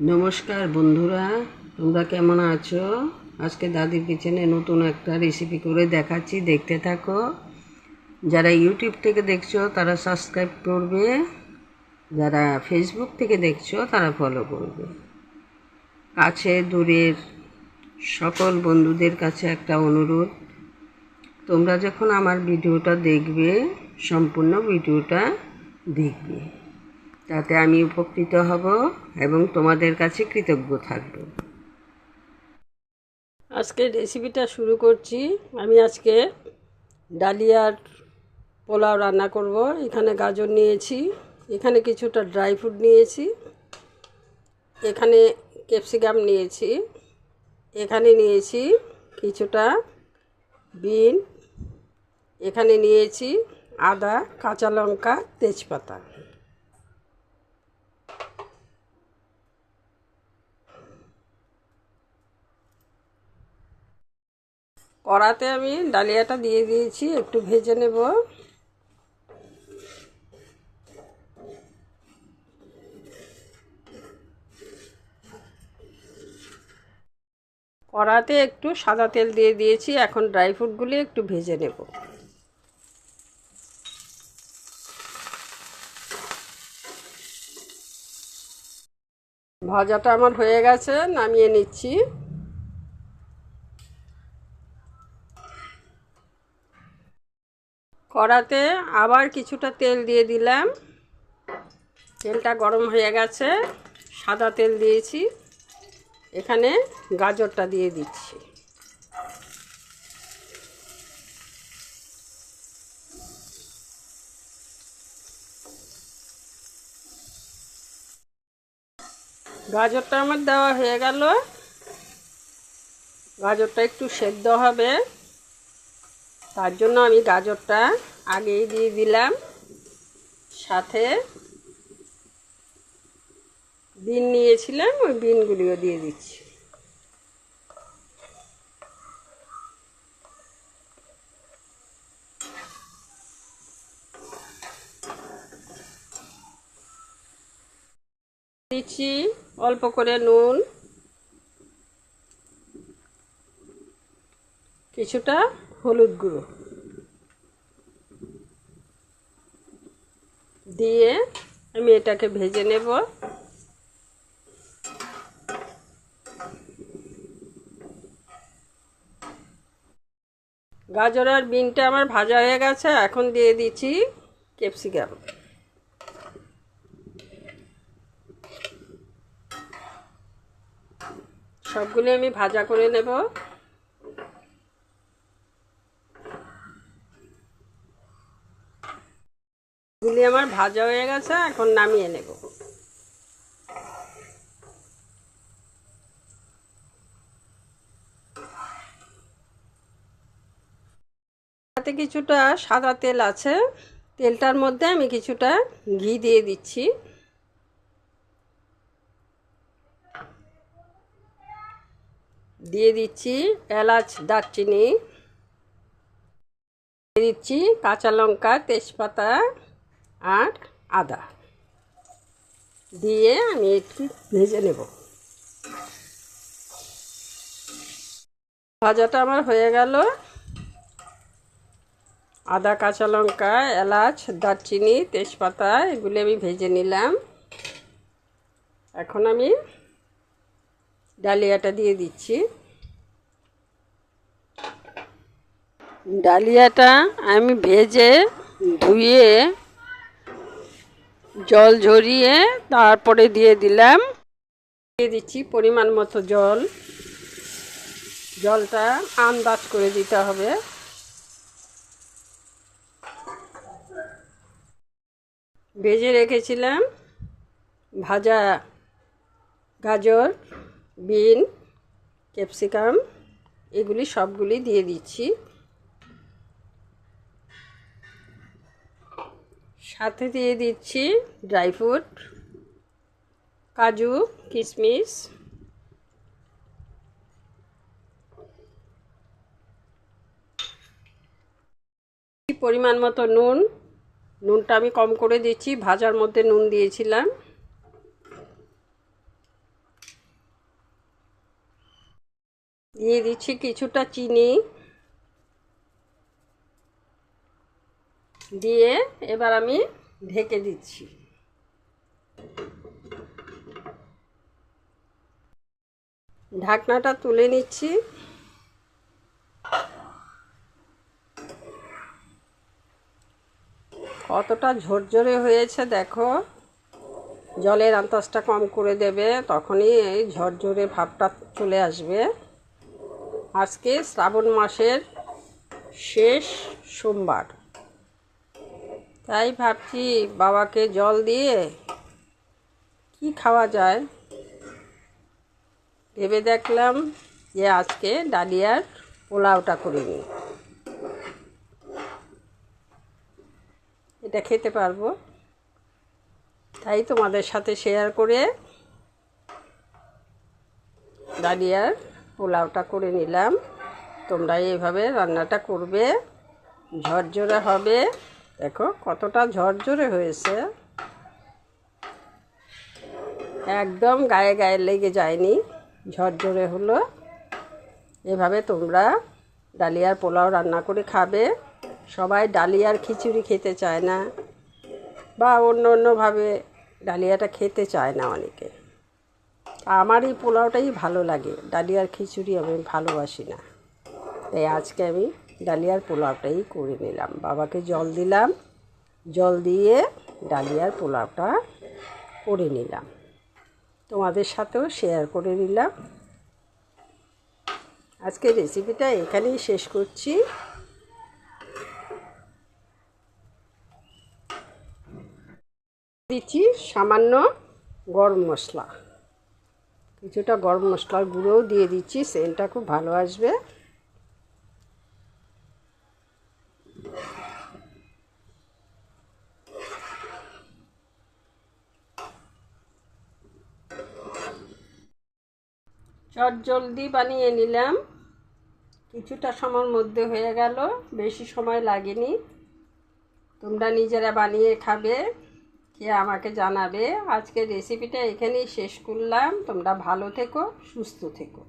নমস্কার বন্ধুরা, তোমরা কেমন আছো? আজকে দাদির কিচেনে নতুন একটা রেসিপি করে দেখাচ্ছি, দেখতে থাকো। যারা ইউটিউব থেকে দেখছ, তারা সাবস্ক্রাইব করবে। যারা ফেসবুক থেকে দেখছ, তারা ফলো করবে। কাছে দূরের সকল বন্ধুদের কাছে একটা অনুরোধ। তোমরা যখন আমার ভিডিওটা দেখবে, সম্পূর্ণ ভিডিওটা দেখবে। তাতে আমি উপকৃত হব এবং তোমাদের কাছে কৃতজ্ঞ থাকব। আজকে রেসিপিটা শুরু করছি। আমি আজকে ডালিয়ার পোলাও রান্না করব। এখানে গাজর নিয়েছি, এখানে কিছুটা ড্রাই ফ্রুট নিয়েছি, এখানে ক্যাপসিকাম নিয়েছি, এখানে নিয়েছি কিছুটা বিন, এখানে নিয়েছি আদা, কাঁচা লঙ্কা, তেজপাতা। কড়াতে আমি ডালিয়াটা দিয়ে দিয়েছি, একটু ভেজে নেব। কড়াতে একটু সাদা তেল দিয়ে দিয়েছি, এখন ড্রাই ফ্রুটগুলি একটু ভেজে নেব। ভাজাটা আমার হয়ে গেছে, নামিয়ে নিচ্ছি। কড়াতে আবার কিছুটা তেল দিয়ে দিলাম। তেলটা গরম হয়ে গেছে, সাদা তেল দিয়েছি। এখানে গাজরটা দিয়ে দিচ্ছি। গাজরটা আমার দেওয়া হয়ে গেল। গাজরটা একটু সেদ্ধ হবে। তার জন্য আমি গাজরটা আগেই দিয়ে দিলাম। সাথে বিন নিয়েছিলাম, ওই বিনগুলিও দিয়ে দিচ্ছি। দিচ্ছি অল্প করে নুন। কিছুটা হলুদ গুঁড়ো। দিয়ে আমি এটাকে ভেজে নেব। গাজর আর বিনটা আমার ভাজা হয়ে গেছে, এখন দিয়ে দিচ্ছি ক্যাপসিকাম। সবগুলো আমি ভাজা করে নেব। গুলি আমার ভাজা হয়ে গেছে, এখন নামিয়ে নেব। তাতে কিছুটা সাদা তেল আছে, তেলটার মধ্যে আমি কিছুটা ঘি দিয়ে দিচ্ছি। দিয়ে দিচ্ছি এলাচ, দারচিনি, দিয়ে দিচ্ছি কাঁচা লঙ্কা, তেজপাতা আর আদা দিয়ে আমি একটু ভেজে নেব। ভাজাটা আমার হয়ে গেল। আদা, কাঁচা লঙ্কা, এলাচ, দারচিনি, তেজপাতা, এগুলি আমি ভেজে নিলাম। এখন আমি ডালিয়াটা দিয়ে দিচ্ছি। ডালিয়াটা আমি ভেজে ধুয়ে জল ঝরিয়ে তারপরে দিয়ে দিলাম। দিয়ে দিচ্ছি পরিমাণ মতো জল। জলটা আন্দাজ করে দিতে হবে। ভেজে রেখেছিলাম ভাজা গাজর, বিন, ক্যাপসিকাম, এগুলি সবগুলি দিয়ে দিচ্ছি। সাথে দিয়ে দিচ্ছি ড্রাই ফ্রুট, কাজু, কিশমিশ। পরিমাণ মতো নুন, নুনটা আমি কম করে দিচ্ছি, ভাজার মধ্যে নুন দিয়েছিলাম। দিয়ে দিচ্ছি কিছুটা চিনি। দিয়ে এবার আমি ঢেকে দিচ্ছি। ঢাকনাটা তুলে নিচ্ছি। কতটা ঝরঝরে হয়েছে দেখো। জলের আন্তাজটা কম করে দেবে, তখনই এই ঝরঝরে ভাবটা চলে আসবে। আজকে শ্রাবণ মাসের শেষ সোমবার। তাই ভাবছি বাবাকে জল দিয়ে কি খাওয়া যায়? ভেবে দেখলাম যে আজকে ডালিয়ার পোলাওটা করে নিই। এটা খেতে পারব। তাই তোমাদের সাথে শেয়ার করে ডালিয়ার পোলাওটা করে নিলাম। তোমরা এইভাবে রান্নাটা করবে, ঝরঝরে হবে। দেখো, কতটা ঝরঝরে হয়েছে। একদম গায়ে গায়ে লেগে যায়নি, ঝরঝরে হলো। এভাবে তোমরা ডালিয়ার পোলাও রান্না করে খাবে। সবাই ডালিয়ার খিচুড়ি খেতে চায় না, বা অন্য অন্যভাবে ডালিয়াটা খেতে চায় না অনেকে। আমার এই পোলাওটাই ভালো লাগে ডালিয়ার খিচুড়ি আমি ভালোবাসি না। তাই আজকে আমি ডালিয়ার পোলাওটাই করে নিলাম। বাবাকে জল দিলাম। জল দিয়ে ডালিয়ার পোলাওটা করে নিলাম। তোমাদের সাথেও শেয়ার করে নিলাম। আজকে রেসিপিটা এখানেই শেষ করছি। দিচ্ছি সামান্য গরম মশলা। কিছুটা গরম মশলার গুঁড়োও দিয়ে দিচ্ছি। সেন্টটা খুব ভালো আসবে। চট জলদি বানিয়ে নিলাম। কিছুটা সময়ের মধ্যে হয়ে গেল, বেশি সময় লাগেনি। তোমরা নিজেরা বানিয়ে খাবে খেয়ে আমাকে জানাবে। আজকের রেসিপিটা এখানেই শেষ করলাম। তোমরা ভালো থেকো, সুস্থ থেকো।